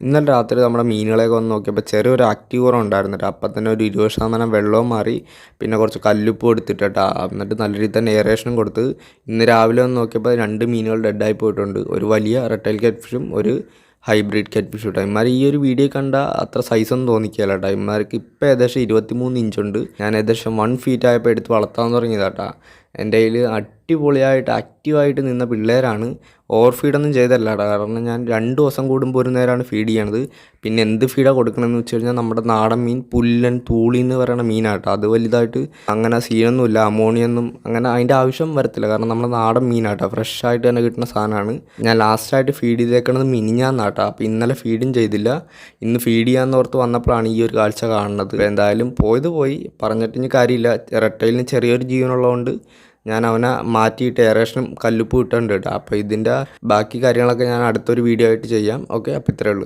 ഇന്നലെ രാത്രി നമ്മുടെ മീനുകളെയൊക്കെ വന്ന് നോക്കിയപ്പോൾ ചെറിയൊരു ആക്റ്റീവ് കുറവ് ഉണ്ടായിരുന്നു കേട്ടോ അപ്പം തന്നെ ഒരു ഇരുപത് ശതമാനം വെള്ളവും മാറി പിന്നെ കുറച്ച് കല്ലുപ്പ് എടുത്തിട്ടാ. എന്നിട്ട് നല്ല രീതിയിൽ തന്നെ എയറേഷനും കൊടുത്ത്. ഇന്ന് രാവിലെ വന്ന് നോക്കിയപ്പോൾ രണ്ട് മീനുകൾ ഡെഡായി പോയിട്ടുണ്ട്. ഒരു വലിയ റെട്ടൈൽ കറ്റ്ഫിഷും ഒരു ഹൈബ്രിഡ് കറ്റ്ഫിഷും കേട്ടോ ഇമാർ ഈ ഒരു വീഡിയോ കണ്ട അത്ര സൈസൊന്നും തോന്നിക്കുകയല്ല കേട്ടോ ഇമാർക്ക് ഇപ്പോൾ ഏകദേശം ഇരുപത്തിമൂന്ന് ഇഞ്ചുണ്ട് ഞാൻ ഏകദേശം വൺ ഫീറ്റ് ആയപ്പോൾ എടുത്ത് വളർത്താൻ തുടങ്ങിയതാട്ടാ എന്റെ കയ്യിൽ അടിപൊളിയായിട്ട് ആക്റ്റീവായിട്ട് നിന്ന പിള്ളേരാണ്. ഓവർ ഫീഡൊന്നും ചെയ്തല്ല കാരണം ഞാൻ രണ്ട് ദിവസം കൂടുമ്പോൾ ഒരു നേരമാണ് ഫീഡ് ചെയ്യണത്. പിന്നെ എന്ത് ഫീഡാണ് കൊടുക്കണമെന്ന് വെച്ച് കഴിഞ്ഞാൽ നമ്മുടെ നാടൻ മീൻ പുല്ലൻ തൂളി എന്ന് പറയുന്ന മീനാട്ടോ അത് വലുതായിട്ട് അങ്ങനെ സീനൊന്നുമില്ല. അമോണിയൊന്നും അങ്ങനെ അതിന്റെ ആവശ്യം വരത്തില്ല. കാരണം നമ്മുടെ നാടൻ മീനാട്ടോ ഫ്രഷ് ആയിട്ട് തന്നെ കിട്ടുന്ന സാധനമാണ്. ഞാൻ ലാസ്റ്റായിട്ട് ഫീഡ് ചെയ്തേക്കണത് മിനിഞ്ഞാന്നാട്ടോ അപ്പോൾ ഇന്നലെ ഫീഡും ചെയ്തില്ല. ഇന്ന് ഫീഡ് ചെയ്യാൻ ഓർത്ത് വന്നപ്പോഴാണ് ഈ ഒരു കാഴ്ച കാണുന്നത്. എന്തായാലും പോയത് പോയി. പറഞ്ഞിട്ട് ഇനി കാര്യമില്ല റെട്ടയിലിന് ചെറിയൊരു ജീവനുള്ളതുകൊണ്ട് ഞാൻ അവനെ മാറ്റിയിട്ട് എയറേഷനും കല്ലുപ്പ് ഇട്ടുണ്ട് കേട്ടോ അപ്പോൾ ഇതിന്റെ ബാക്കി കാര്യങ്ങളൊക്കെ ഞാൻ അടുത്തൊരു വീഡിയോ ആയിട്ട് ചെയ്യാം. ഓക്കെ അപ്പോൾ ഇത്രയേ ഉള്ളൂ.